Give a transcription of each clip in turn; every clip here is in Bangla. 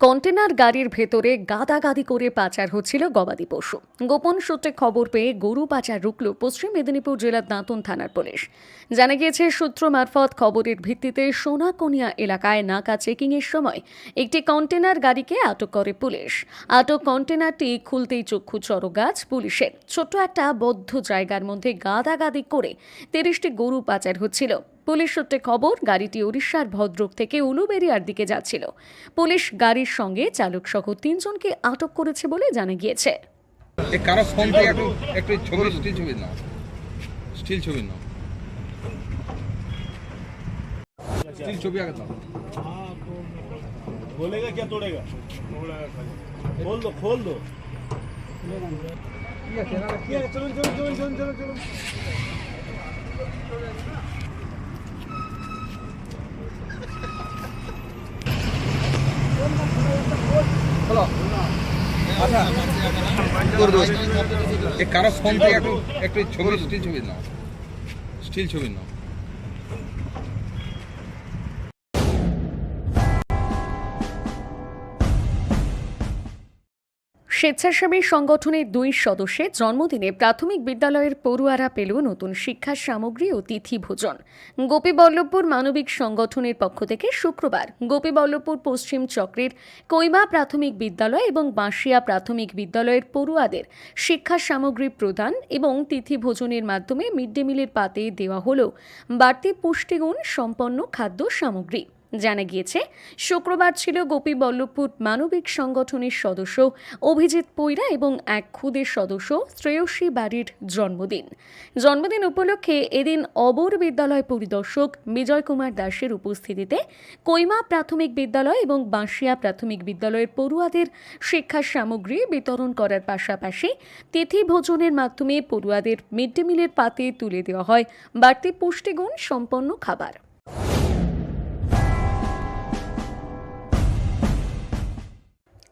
কন্টেনার গাড়ির ভেতরে গাদাগাদি করে পাচার হচ্ছিল গবাদি পশু। গোপন সূত্রে খবর পেয়ে গরু পাচার রুকল পশ্চিম মেদিনীপুর জেলার দাঁতন থানার পুলিশ। জানা গিয়েছে, সূত্র মারফত খবরের ভিত্তিতে সোনাকনিয়া এলাকায় নাকা চেকিংয়ের সময় একটি কন্টেনার গাড়িকে আটক করে পুলিশ। আটক কন্টেনারটি খুলতেই চক্ষু চড়গাছ পুলিশের। ছোট্ট একটা বদ্ধ জায়গার মধ্যে গাদাগাদি করে তিরিশটি গরু পাচার হচ্ছিল। পুলিশ সূত্রে খবর গাড়িটি উড়িষ্যার ভদ্রক থেকে উলুবেরিয়ার দিকে যাচ্ছিল পুলিশ গাড়ির সঙ্গে চালক সহ তিনজনকে আটক করেছে বলে জানা গিয়েছে এ কারো ফোন থেকে একটু একটু ছবি স্টিল ছবি নাও স্টিল ছবি নাও স্টিল ছবি আগে নাও खोलेगा क्या तोड़ेगा खोल दो खोल दो चलो चलो चलो चलो चलो चलो থেকে একটু ছবি ছবি নাও। স্টিল ছবি নাও। স্বেচ্ছাসেবী সংগঠনের দুই সদস্যের জন্মদিনে প্রাথমিক বিদ্যালয়ের পড়ুয়ারা পেল নতুন শিক্ষা সামগ্রী ও তিথি ভোজন। গোপীবল্লভপুর মানবিক সংগঠনের পক্ষ থেকে শুক্রবার গোপীবল্লভপুর পশ্চিম চক্রের কৈমা প্রাথমিক বিদ্যালয় এবং বাঁশিয়া প্রাথমিক বিদ্যালয়ের পড়ুয়াদের শিক্ষা সামগ্রী প্রদান এবং তিথি ভোজনের মাধ্যমে মিড ডে মিলের পাতে দেওয়া হল বাড়তি পুষ্টিগুণ সম্পন্ন খাদ্য সামগ্রী। জানা গিয়েছে, শুক্রবার ছিল গোপীবল্লভপুর মানবিক সংগঠনের সদস্য অভিজিৎ পৈরা এবং এক খুদের সদস্য শ্রেয়সী বাড়ির জন্মদিন। জন্মদিন উপলক্ষে এদিন অবর বিদ্যালয় পরিদর্শক বিজয় কুমার দাসের উপস্থিতিতে কৈমা প্রাথমিক বিদ্যালয় এবং বাঁশিয়া প্রাথমিক বিদ্যালয়ের পড়ুয়াদের শিক্ষা সামগ্রী বিতরণ করার পাশাপাশি তিথি ভোজনের মাধ্যমে পড়ুয়াদের মিড ডে মিলের পাতে তুলে দেওয়া হয়। বাড়তি পুষ্টিগুণ সম্পন্ন খাবার।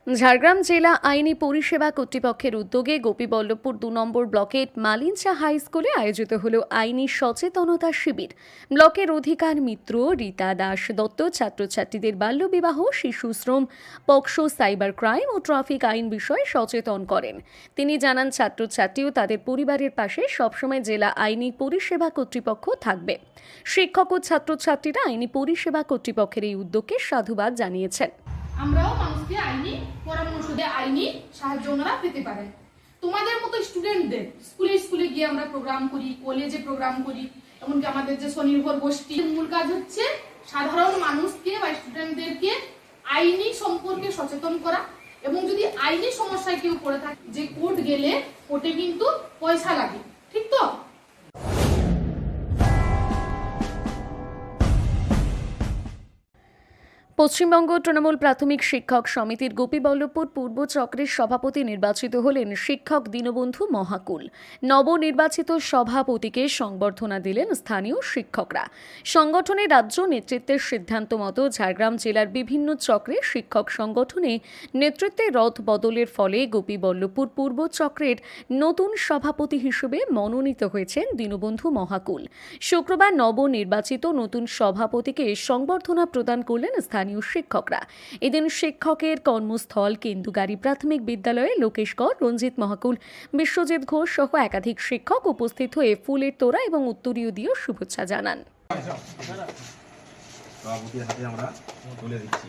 ঝাড়গ্রাম জেলা আইনি পরিষেবা কর্তৃপক্ষের উদ্যোগে গোপীবল্লভপুর দু নম্বর ব্লকের মালিঞ্চা হাই স্কুলে আয়োজিত হল আইনি সচেতনতা শিবির। ব্লকের অধিকার মিত্র রীতা দাস দত্ত, ছাত্রছাত্রীদের বাল্যবিবাহ, শিশু শ্রম, পক্সো, সাইবার ক্রাইম ও ট্রাফিক আইন বিষয়ে সচেতন করেন। তিনি জানান, ছাত্রছাত্রী ও তাদের পরিবারের পাশে সবসময় জেলা আইনি পরিষেবা কর্তৃপক্ষ থাকবে। শিক্ষক ও ছাত্রছাত্রীরা আইনি পরিষেবা কর্তৃপক্ষের এই উদ্যোগকে সাধুবাদ জানিয়েছেন। আমরাও মানুষকে আইনি পরামর্শ দিয়ে আইনি সাহায্য ওনারা পেতে পারেন তোমাদের মতো স্টুডেন্টদের স্কুলে স্কুলে গিয়ে আমরা প্রোগ্রাম করি কলেজে প্রোগ্রাম করি, এমনকি আমাদের যে স্বনির্ভর গোষ্ঠী মূল কাজ হচ্ছে সাধারণ মানুষকে বা স্টুডেন্টদেরকে আইনি সম্পর্কে সচেতন করা এবং যদি আইনি সমস্যায় কেউ পড়ে থাকে, যে কোর্ট গেলে কোর্টে কিন্তু পয়সা লাগে। ঠিক তো? পশ্চিমবঙ্গ তৃণমূল প্রাথমিক শিক্ষক সমিতির গোপীবল্লভপুর পূর্ব চক্রের সভাপতি নির্বাচিত হলেন শিক্ষক দীনবন্ধু মহাকুল। নবনির্বাচিত সভাপতিকে সংবর্ধনা দিলেন স্থানীয় শিক্ষকরা। সংগঠনের রাজ্য নেতৃত্বের সিদ্ধান্ত মতো ঝাড়গ্রাম জেলার বিভিন্ন চক্রে শিক্ষক সংগঠনে নেতৃত্বে রথ বদলের ফলে গোপীবল্লভপুর পূর্ব চক্রের নতুন সভাপতি হিসেবে মনোনীত হয়েছেন দীনবন্ধু মহাকুল। শুক্রবার নবনির্বাচিত নতুন সভাপতিকে সংবর্ধনা প্রদান করলেন স্থানীয় শিক্ষকরা। এদিন শিক্ষকের কর্মস্থল কেন্দুগাড়ি প্রাথমিক বিদ্যালয়ে লোকেশ কর, রঞ্জিত মহাকুল, বিশ্বজিৎ ঘোষ সহ একাধিক শিক্ষক উপস্থিত হয়ে ফুলের তোড়া এবং উত্তরীয় দিয়েও শুভেচ্ছা জানান। আমরা তুলে দিচ্ছি।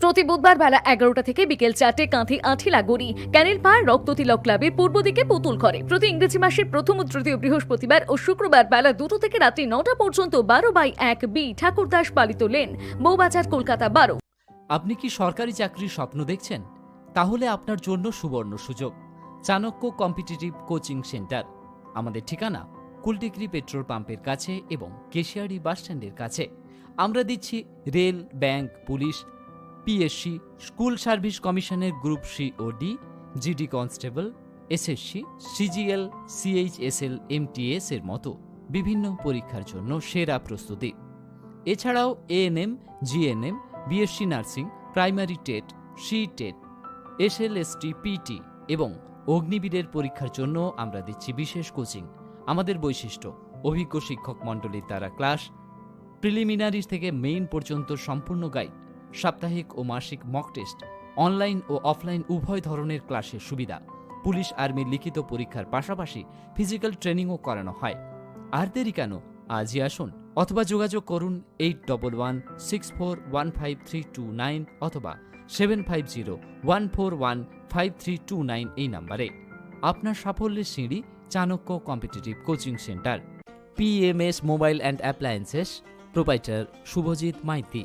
প্রতি বুধবার বেলা এগারোটা থেকে বিকেল চারটে কাঁথি আঠিলা গড়ি ক্যানেল পাড় রক্ততিলক ক্লাবের পূর্ব দিকে পুতুল ঘরে। প্রতি ইংরেজি মাসের প্রথম ও তৃতীয় বৃহস্পতিবার ও শুক্রবার বেলা দুটো থেকে রাত্রি নটা পর্যন্ত বারো বাই এক বি ঠাকুরদাস পালিত লেন। বৌবাজার, কলকাতা, বারো। আপনি কি সরকারি চাকরির স্বপ্ন দেখছেন? তাহলে আপনার জন্য সুবর্ণ সুযোগ। Chanakya competitive coaching centre. আমাদের ঠিকানা কুলটিকরি পেট্রোল পাম্পের কাছে এবং কেশিয়ারি বাসস্ট্যান্ডের কাছে। আমরা দিচ্ছি rail, bank, police PSC school service কমিশনের গ্রুপ সি ও D GD constable SSC CGL CHSL MTS এর মতো বিভিন্ন পরীক্ষার জন্য সেরা প্রস্তুতি। এছাড়াও ANM GNM BSc nursing primary TET C TET SLST PT এবং অগ্নিবীরের পরীক্ষার জন্য আমরা দিচ্ছি বিশেষ কোচিং। আমাদের বৈশিষ্ট্য, অভিজ্ঞ শিক্ষক মণ্ডলীর দ্বারা ক্লাস প্রিলিমিনারি থেকে মেইন পর্যন্ত সম্পূর্ণ গাইড। সাপ্তাহিক ও মাসিক মক টেস্ট অনলাইন ও অফলাইন উভয় ধরনের ক্লাসের সুবিধা। পুলিশ আর্মির লিখিত পরীক্ষার পাশাপাশি ফিজিক্যাল ট্রেনিংও করানো হয়। আর দেরি কেন? আজই আসুন অথবা যোগাযোগ করুন eight double one six four one five three two nine অথবা seven five zero one four one five three two nine এই নাম্বারে। আপনার সাফল্যের সিঁড়ি Chanakya competitive coaching centre PMS mobile and appliances proprietor Subhajit Maiti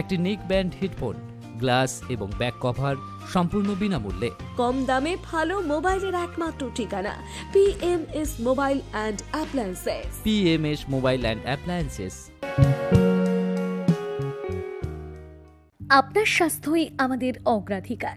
একটি নেক ব্যান্ড হেডফোন গ্লাস এবং ব্যাক কভার সম্পূর্ণ বিনামূল্যে। কম দামে ভালো মোবাইলের একমাত্র ঠিকানা PMS mobile and appliances PMS mobile and appliances আপনার স্বাস্থ্যই আমাদের অগ্রাধিকার।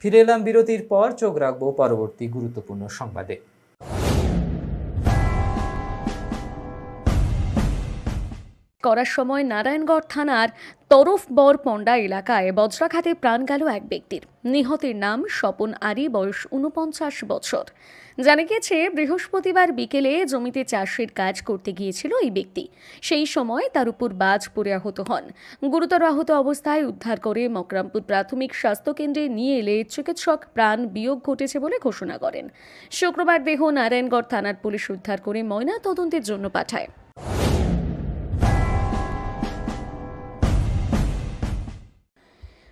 ফিরে এলাম বিরতির পর চোখ রাখব পরবর্তী গুরুত্বপূর্ণ সংবাদে। করার সময় নারায়ণগড় থানার তরফবর পণ্ডা এলাকায় বজ্রাঘাতে প্রাণ গেল এক ব্যক্তির। নিহতের নাম স্বপন আরি, বয়স উনপঞ্চাশ বছর। জানা গিয়েছে, বৃহস্পতিবার বিকেলে জমিতে চাষের কাজ করতে গিয়েছিল এই ব্যক্তি। সেই সময় তার উপর বাজ পড়ে আহত হন। গুরুতর আহত অবস্থায় উদ্ধার করে মকরামপুর প্রাথমিক স্বাস্থ্যকেন্দ্রে নিয়ে এলে চিকিৎসক প্রাণ বিয়োগ ঘটেছে বলে ঘোষণা করেন। শুক্রবার দেহ নারায়ণগড় থানার পুলিশ উদ্ধার করে ময়না তদন্তের জন্য পাঠায়।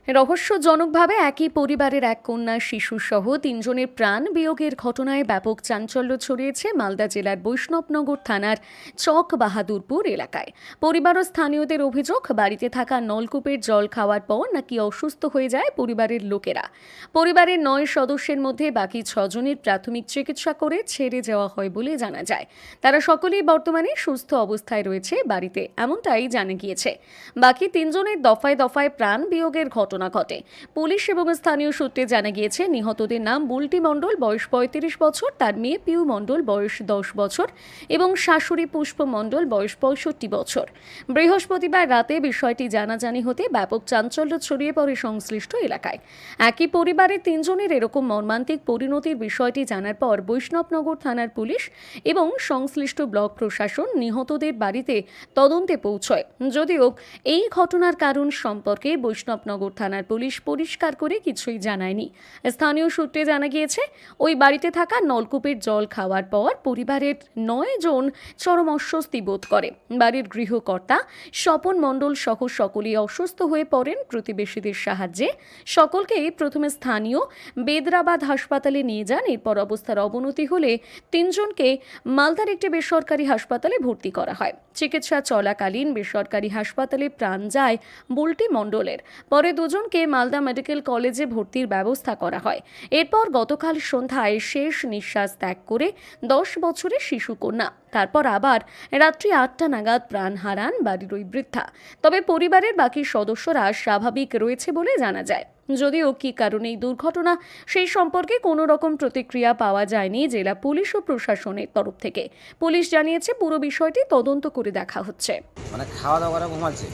রহস্যজনকভাবে একই পরিবারের এক কন্যা, শিশুসহ তিনজনের প্রাণ বিয়োগের ঘটনায় ব্যাপক চাঞ্চল্য ছড়িয়েছে মালদা জেলার বৈষ্ণবনগর থানার চক বাহাদুরপুর এলাকায়। পরিবার ও স্থানীয়দের অভিযোগ, বাড়িতে থাকা নলকূপের জল খাওয়ার পর নাকি অসুস্থ হয়ে যায় পরিবারের লোকেরা। পরিবারের নয় সদস্যের মধ্যে বাকি ছজনের প্রাথমিক চিকিৎসা করে ছেড়ে যাওয়া হয় বলে জানা যায়। তারা সকলেই বর্তমানে সুস্থ অবস্থায় রয়েছে বাড়িতে, এমনটাই জানা গিয়েছে। বাকি তিনজনের দফায় দফায় প্রাণ বিয়োগের ঘটনা ঘটে। পুলিশ এবং স্থানীয় সূত্রে জানা গিয়েছে, নিহতদের নাম বুলটি মণ্ডল, বয়স পঁয়ত্রিশ বছর, তার মেয়ে পিউ মণ্ডল, বয়স দশ বছর, এবং শাশুড়ি পুষ্প মণ্ডল, বয়স পঁয়ষট্টি বছর। বৃহস্পতিবার রাতে বিষয়টি জানাজানি হতে ব্যাপক চাঞ্চল্য ছড়িয়ে পড়ে সংশ্লিষ্ট এলাকায়। একই পরিবারের তিনজনের এরকম মর্মান্তিক পরিণতির বিষয়টি জানার পর বৈষ্ণবনগর থানার পুলিশ এবং সংশ্লিষ্ট ব্লক প্রশাসন নিহতদের বাড়িতে তদন্তে পৌঁছয়। যদিও এই ঘটনার কারণ সম্পর্কে বৈষ্ণবনগর থানার পুলিশ পরিষ্কার করে কিছুই জানায়নি। স্থানীয় সূত্রে জানা গিয়েছে, ওই বাড়িতে থাকা নলকূপের জল খাওয়ার পর পরিবারের নয় জন চরম অস্বস্তি বোধ করে। বাড়ির গৃহকর্তা স্বপন মণ্ডল সহ সকলেই অসুস্থ হয়ে পড়েন প্রতিবেশীদের সাহায্যে। সকলকে প্রথমে স্থানীয় বেদরাবাদ হাসপাতালে নিয়ে যান, এরপর অবস্থার অবনতি হলে তিনজনকে মালদার একটি বেসরকারি হাসপাতালে ভর্তি করা হয়। চিকিৎসা চলাকালীন বেসরকারি হাসপাতালে প্রাণ যায় বুলটি মণ্ডলের। পরে দুজন দুজনকে মালদা মেডিকেল কলেজে ভর্তির ব্যবস্থা করা হয়। এরপর গতকাল সন্ধ্যায় শেষ নিঃশ্বাস ত্যাগ করে দশ বছরের শিশু কন্যা, তারপর আবার রাত্রি আটটা নাগাদ প্রাণ হারান বাড়ির ওই বৃদ্ধা। তবে পরিবারের বাকি সদস্যরা স্বাভাবিক রয়েছে বলে জানা যায়। যদিও কী কারণে এই দুর্ঘটনা, সেই সম্পর্কে কোনো রকম প্রতিক্রিয়া পাওয়া যায়নি জেলা পুলিশ ও প্রশাসনের তরফ থেকে। পুলিশ জানিয়েছে পুরো বিষয়টি তদন্ত করে দেখা হচ্ছে। মানে খাওয়া দাওয়া করে ঘুমাচ্ছে।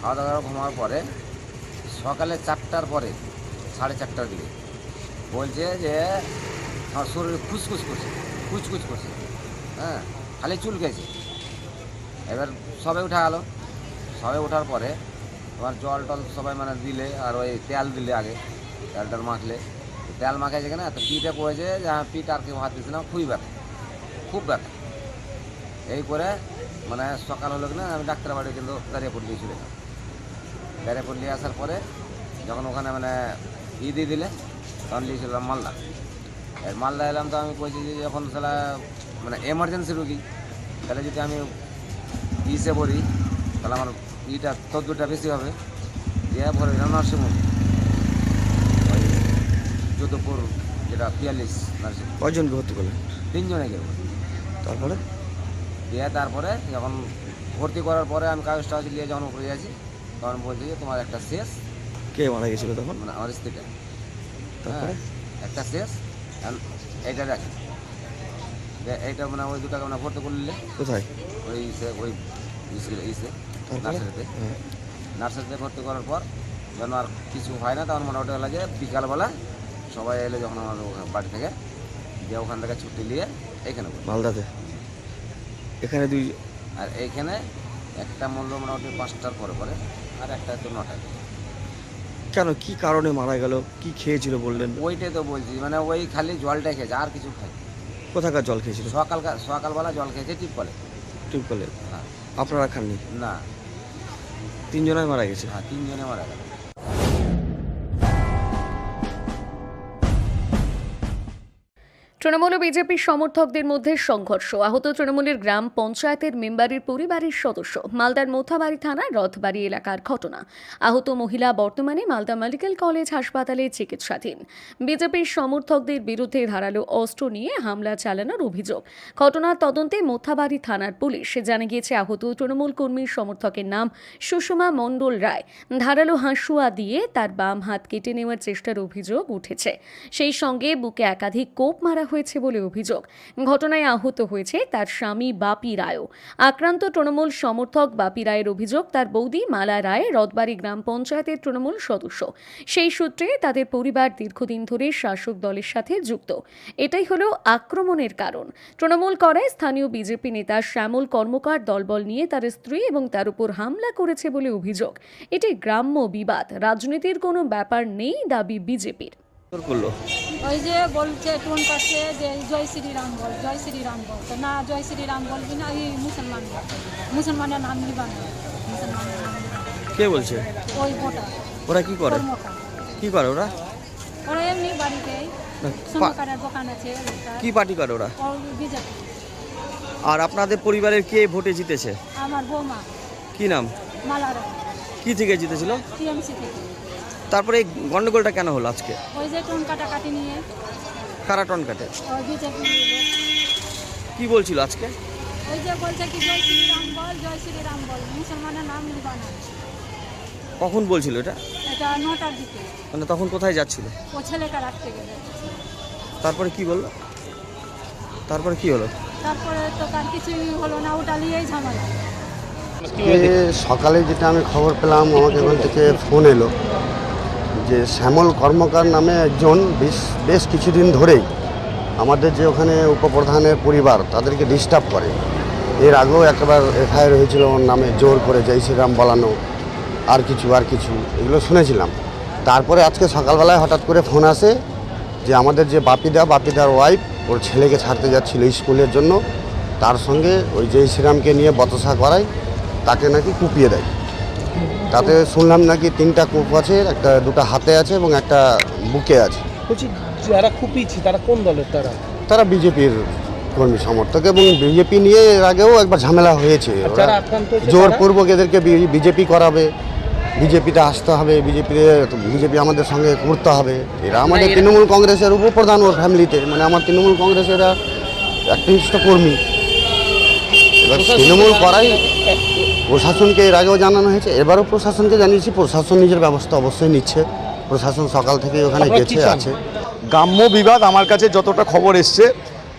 খাওয়া দাওয়া করে ঘুমার পরে সকালে চারটার পরে, সাড়ে চারটার দিকে। বলছে যে, আমার শরীরে খুসখুস করছে কুচকুচ করছে। হ্যাঁ খালি চুলকেছে এবার সবে উঠা গেল। সবে ওঠার পরে তোমার জল টল সবাই মানে দিলে, আর ওই তেল দিলে আগে তেল টল মাখলে। তেল মাখাইছে কিনা, তো পিঠে পড়েছে যে হ্যাঁ পিঠ আর কেউ হাত দিচ্ছে না, খুবই ব্যথা, খুব ব্যথা। এই করে মানে সকাল হলো কিনা, আমি ডাক্তার বাড়ি কিন্তু দাঁড়িয়ে পড়ে চলে দাঁড়িয়ে পড়লে আসার পরে যখন ওখানে মানে ই দিয়ে দিলে তখন নিয়েছিলাম মালদা। এর মালদা এলাম তো আমি বলছি যে যখন সেটা মানে এমার্জেন্সি রুগী তাহলে যদি আমি ইসে পড়ি তাহলে আমার ইটা তদ্দুরটা বেশি হবে। দিয়ে ভরে দিলাম নার্সিংহোম ওই যোধপুর যেটা পিয়াল্লিশ নার্সিং কয়জনকে ভর্তি করলেন? তিনজনে কেউ তারপরে? দিয়ে তারপরে যখন ভর্তি করার পরে আমি কাগজ টাগজ নিয়ে যখন উপরে যাচ্ছি তখন বলছি যে তোমার একটা শেষ। কে মারা গেছিল তখন? মানে আমার স্ত্রীটা তারপরে? হ্যাঁ, একটা শেষ। এইটা রাখি। এইটা মানে ওই দুটাকে মানে ভর্তি করলে কোথায়? ওই ওই ইসে নার্সারিতে। হ্যাঁ। নার্সারিতে ভর্তি করার পর যখন আর কিছু হয় না তখন মোটামুটি হলো যে বিকালবেলা সবাই এলে যখন আমার বাড়ি থেকে দিয়ে ওখান থেকে ছুটি নিয়ে এখানে। মালদাতে? এখানে দুই আর এইখানে একটা মূল্য মোটামুটি পাঁচটার পরে পরে। আর একটা তো নটায় কেন? কি কারণে মারা গেল? কি খেয়েছিল বললেন? ওইটাই তো বলছি মানে ওই খালি জলটাই খেয়েছে আর কিছু খাই কোথাকার জল খেয়েছিল? সকাল সকালবেলা জল খেয়েছে টিপকলে। টিপ হ্যাঁ। আপনারা খাননি? না। তিনজনে মারা গেছে? হ্যাঁ তিনজনে মারা গেল তৃণমূল ও বিজেপির সমর্থকদের মধ্যে সংঘর্ষ। আহত তৃণমূলের গ্রাম পঞ্চায়েতের মেম্বারের পরিবারের সদস্য। মালদার মোথাবাড়ি থানার রথবাড়ি এলাকার ঘটনা। আহত মহিলা বর্তমানে মালদা মেডিকেল কলেজ হাসপাতালে চিকিৎসাধীন। বিজেপির সমর্থকদের বিরুদ্ধে ধারালো অস্ত্র নিয়ে হামলা চালানোর অভিযোগ। ঘটনার তদন্তে মোথাবাড়ি থানার পুলিশ জানা গিয়েছে, আহত তৃণমূল কর্মীর সমর্থকের নাম সুষমা মণ্ডল রায়। ধারালো হাঁসুয়া দিয়ে তার বাম হাত কেটে নেওয়ার চেষ্টার অভিযোগ উঠেছে। সেই সঙ্গে বুকে একাধিক কোপ মারা হয়েছে। বলে অভিযোগ। ঘটনায় আহত হয়েছে তার স্বামী বাপি রায়ও। আক্রান্ত তৃণমূল সমর্থক বাপি রায়ের অভিযোগ, তার বৌদি মালা রায় রথবাড়ি গ্রাম পঞ্চায়েতের তৃণমূল সদস্য। সেই সূত্রে তাদের পরিবার দীর্ঘদিন ধরে শাসক দলের সাথে যুক্ত। এটাই হলো আক্রমণের কারণ। তৃণমূল করায় স্থানীয় বিজেপি নেতা শ্যামল কর্মকার দলবল নিয়ে তার স্ত্রী এবং তার উপর হামলা করেছে বলে অভিযোগ। এটি গ্রাম্য বিবাদ। রাজনীতির কোনো ব্যাপার নেই দাবি বিজেপির। করল? ওই যে বলছে টোন পাচ্ছে যে জয় শ্রীরাম বল জয় শ্রীরাম বল। তো না জয় শ্রীরাম বলবি না ওই মুসলমান মুসলমানের নাম নিবা না মুসলমানের নাম কে বলছে? ওই ভোটা ওরা কি করে? কি করে ওরা? ওরা এমনি না, পা- দোকান আছে কি পার্টি করে ওরা? বিজেপি। আর আপনাদের পরিবারের কে ভোটে জিতেছে? আমার বৌমা। কি নাম? মালারা কি থেকে জিতেছিল? টিএমসি থেকে। তারপরে এই গন্ডগোলটা কেন হলো আজকে? ওই যে টোন কাটাকাটি নিয়ে। কারা টন কাটে? ওই বিজেপি কি বলছিল আজকে? ওই যে বলছে কি জয় শ্রীরাম বল জয় শ্রীরাম বল মুসলমানের নাম নিবা না কখন বলছিল এটা? এটা নটার দিকে। মানে তখন কোথায় যাচ্ছিল? ও ছেলেটা রাখতে গেলে। তারপরে কি বলল? তারপরে কি হলো? তারপরে তো তার কিছুই হলো না ওটা নিয়েই ঝামেলা। সকালে যেটা আমি খবর পেলাম আমাকে ওখান থেকে ফোন এলো। যে শ্যামল কর্মকার নামে একজন বেশ বেশ কিছুদিন ধরেই আমাদের যে ওখানে উপপ্রধানের পরিবার তাদেরকে ডিস্টার্ব করে। এর আগেও একবার এফআইআর হয়েছিল, ওর নামে জোর করে জয় শ্রীরাম বলানো, আর কিছু আর কিছু, এগুলো শুনেছিলাম। তারপরে আজকে সকালবেলায় হঠাৎ করে ফোন আসে যে আমাদের যে বাপিদা, বাপিদার ওয়াইফ ওর ছেলেকে ছাড়তে যাচ্ছিল স্কুলের জন্য, তার সঙ্গে ওই জয় শ্রীরামকে নিয়ে বতসা করায় তাকে নাকি কুপিয়ে দেয়। তাতে শুনলাম নাকি তিনটা কূপ আছে একটা দুটো হাতে আছে এবং একটা বুকে আছে। বলছি যারা কুপিয়েছে তারা কোন দলের তারা? তারা বিজেপির কর্মী সমর্থক এবং বিজেপি নিয়ে এর আগেও একবার ঝামেলা হয়েছে। জোরপূর্বক এদেরকে বিজেপি করাবে বিজেপিতে আসতে হবে বিজেপিতে বিজেপি আমাদের সঙ্গে করতে হবে। এরা আমাদের তৃণমূল কংগ্রেসের উপপ্রধান ওর ফ্যামিলিতে মানে আমার তৃণমূল কংগ্রেসের একনিষ্ঠ কর্মী। এবার তৃণমূল করাই প্রশাসনকে এর আগেও জানানো হয়েছে এবারও প্রশাসনকে জানিয়েছি প্রশাসন নিজের ব্যবস্থা অবশ্যই নিচ্ছে। প্রশাসন সকাল থেকে ওখানে গেছে আছে। গ্রাম্য বিবাদ আমার কাছে যতটা খবর এসছে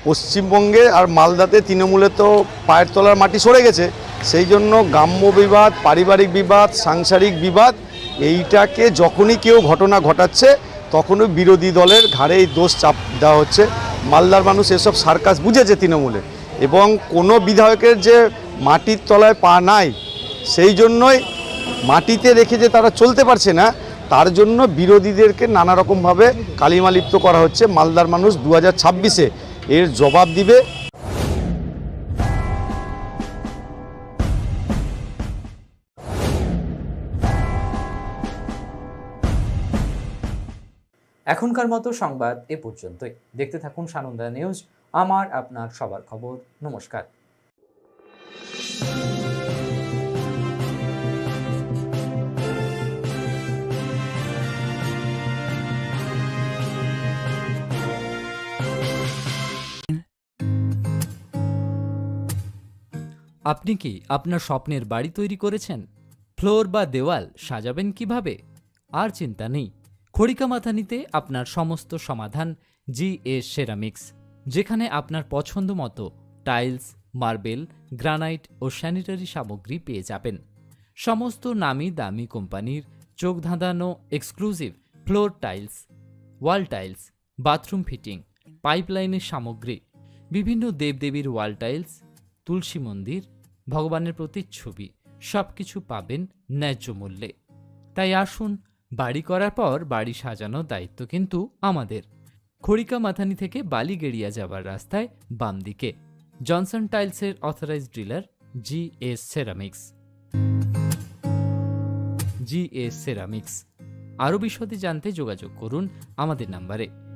পশ্চিমবঙ্গে আর মালদাতে তৃণমূলে তো পায়ের তলার মাটি সরে গেছে সেই জন্য গ্রাম্য বিবাদ পারিবারিক বিবাদ সাংসারিক বিবাদ এইটাকে যখনই কেউ ঘটনা ঘটাচ্ছে তখনই বিরোধী দলের ঘাড়ে এই দোষ চাপ দেওয়া হচ্ছে। মালদার মানুষ এসব সার্কাস বুঝেছে তৃণমূলে এবং কোনো বিধায়কের যে মাটির তলায় পা নাই, সেই জন্যই মাটিতে রেখে যে তারা চলতে পারছে না, তার জন্য বিরোধীদেরকে নানা রকমভাবে কালিমালিপ্ত করা হচ্ছে। মালদার মানুষ দু হাজার এর জবাব দিবে। এখনকার মতো সংবাদ এ পর্যন্তই। দেখতে থাকুন সানন্দা নিউজ, আমার আপনার সবার খবর। নমস্কার। আপনি কি আপনার স্বপ্নের বাড়ি তৈরি করেছেন? ফ্লোর বা দেওয়াল সাজাবেন কীভাবে? আর চিন্তা নেই। খড়িকা মাথানিতে আপনার সমস্ত সমাধান জি এ সেরামিক্স, যেখানে আপনার পছন্দ মতো টাইলস মার্বেল, গ্রানাইট ও স্যানিটারি সামগ্রী পেয়ে যাবেন। সমস্ত নামি দামি কোম্পানির চোখ ধাঁধানো exclusive floor tiles, wall tiles, bathroom fitting, পাইপলাইনের সামগ্রী, বিভিন্ন দেবদেবীর ওয়াল টাইলস, তুলসী মন্দির, ভগবানের প্রতিচ্ছবি সব কিছু পাবেন ন্যায্য মূল্যে। তাই আসুন, বাড়ি করার পর বাড়ি সাজানোর দায়িত্ব কিন্তু আমাদের। খড়িকা মাথানি থেকে বালিগেড়িয়া যাবার রাস্তায় বাম দিকে জনসন টাইলসের authorize dealer G S ceramics G S ceramics আরও বিশদে জানতে যোগাযোগ করুন আমাদের নাম্বারে।